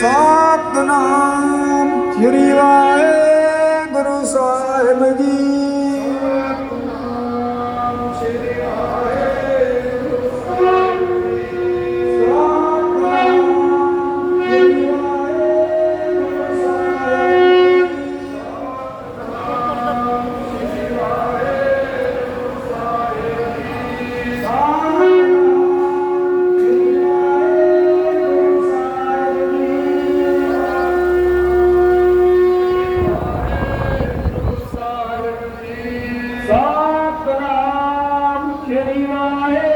Satnam Sri Waheguru Sahib ji. தெரிவாயே